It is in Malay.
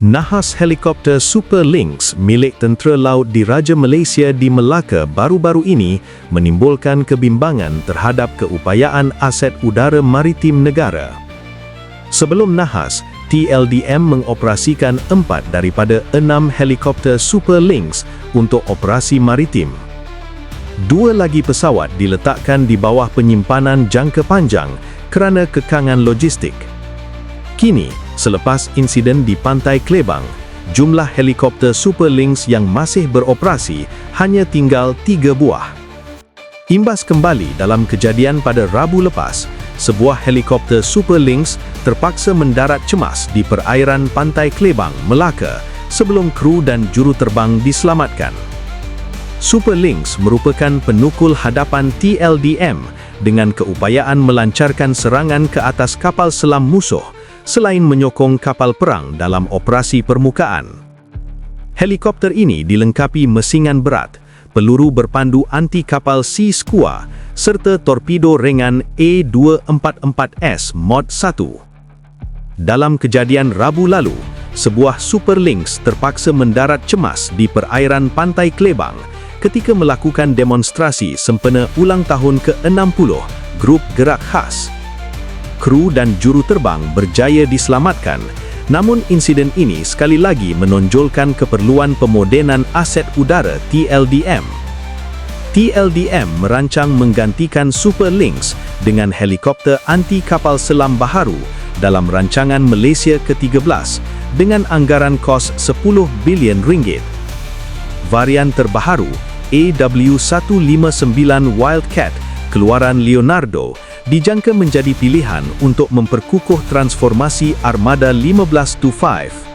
Nahas helikopter Super Lynx milik Tentera Laut Diraja Malaysia di Melaka baru-baru ini menimbulkan kebimbangan terhadap keupayaan aset udara maritim negara. Sebelum Nahas, TLDM mengoperasikan empat daripada enam helikopter Super Lynx untuk operasi maritim. Dua lagi pesawat diletakkan di bawah penyimpanan jangka panjang kerana kekangan logistik. Kini, selepas insiden di Pantai Klebang, jumlah helikopter Super Lynx yang masih beroperasi hanya tinggal tiga buah. Imbas kembali dalam kejadian pada Rabu lepas, sebuah helikopter Super Lynx terpaksa mendarat cemas di perairan Pantai Klebang, Melaka sebelum kru dan juruterbang diselamatkan. Super Lynx merupakan penukul hadapan TLDM dengan keupayaan melancarkan serangan ke atas kapal selam musuh selain menyokong kapal perang dalam operasi permukaan. Helikopter ini dilengkapi mesingan berat, peluru berpandu anti kapal Sea Skua serta torpedo ringan A244S Mod 1. Dalam kejadian Rabu lalu, sebuah Super Lynx terpaksa mendarat cemas di perairan Pantai Klebang ketika melakukan demonstrasi sempena ulang tahun ke-60 Grup Gerak Khas kru dan juruterbang berjaya diselamatkan, namun insiden ini sekali lagi menonjolkan keperluan pemodenan aset udara TLDM. TLDM merancang menggantikan Super Lynx dengan helikopter anti kapal selam baharu dalam rancangan Malaysia ke-13 dengan anggaran kos 10 bilion ringgit. Varian terbaharu AW159 Wildcat keluaran Leonardo dijangka menjadi pilihan untuk memperkukuh transformasi Armada 1525